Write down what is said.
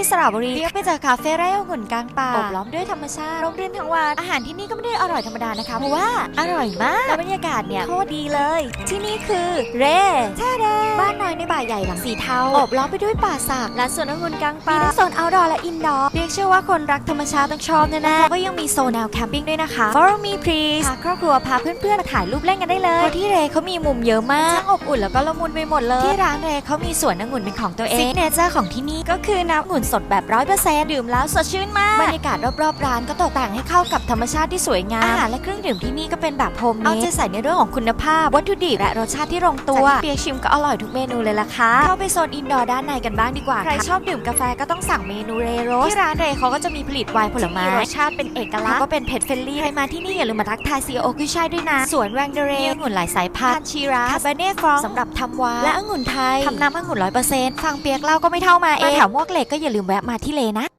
ที่สระบุรีเรียกไปเจอคาเฟ่ไร่องุ่นกลางป่าอบล้อมด้วยธรรมชาติร่มรื่นทั้งวันอาหารที่นี่ก็ไม่ได้อร่อยธรรมดานะคะเพราะว่าอร่อยมากและบรรยากาศเนี่ยโคตรดีเลย ที่นี่คือเร่ท่าแดงบ้านน้อยในป่าใหญ่หลังสีเทาอบล้อมไปด้วยป่าสักและสวนองุ่นกลางป่ามีทั้งโซนเอาท์ดอร์และอินดอร์ เรียกเชื่อว่าคนรักธรรมชาติต้องชอบแน่ๆก็ยังมีโซนแนวแคมปิ้งด้วยนะคะ Follow me please พาครอบครัวพาเพื่อนๆมาถ่ายรูปเล่นกันได้เลยเพราะที่เรเขามีมุมเยอะมากทั้งอบอุ่นแล้วก็ละมุนไปหมดเลย ที่ร้านเรเขามีสวนองุ่นเป็นของตัวเองซิกเนเจอร์ของที่นี่ก็คือน้ำองุ่นสดแบบร้อยเปอร์เซ็นต์ดื่มแล้วสดชื่นมากบรรยากาศรอบๆร้านก็ตกแต่งให้เข้ากับธรรมชาติที่สวยงามอาหารและเครื่องดื่มที่นี่ก็เป็นแบบโฮมเมดเอาใจใส่ในเรื่องของคุณภาพ วัตถุดิบและรสชาติที่ลงตัวจากที่เปียกชิมก็อร่อยทุกเมนูเลยล่ะค่ะเข้าไปโซนอินดอร์ด้านในกันบ้างดีกว่าใครชอบดื่มกาแฟก็ต้องสั่งเมนูเรโรสที่ร้านเรเขาก็จะมีผลิตไวน์ผลไม้รสชาติเป็นเอกลักษณ์แล้วก็เป็นเผ็ดเฟรนลี่ใครมาที่นี่อย่าลืมมาทักทายซีโอกุยช่ายด้วยนะ สวนแวงเดเรมีองุ่นหลายสายพันธุ์ชีราคาเบเน่ฟรองสำหรับทำไวน์และองุ่นไทยทำน้ำองุ่นร้อยเปอร์เซ็นต์ฟังเปียกเล่าก็ไม่เท่ามาเองมาแถวมวกเหล็กก็อย่าลืมแวะมาที่เลนะ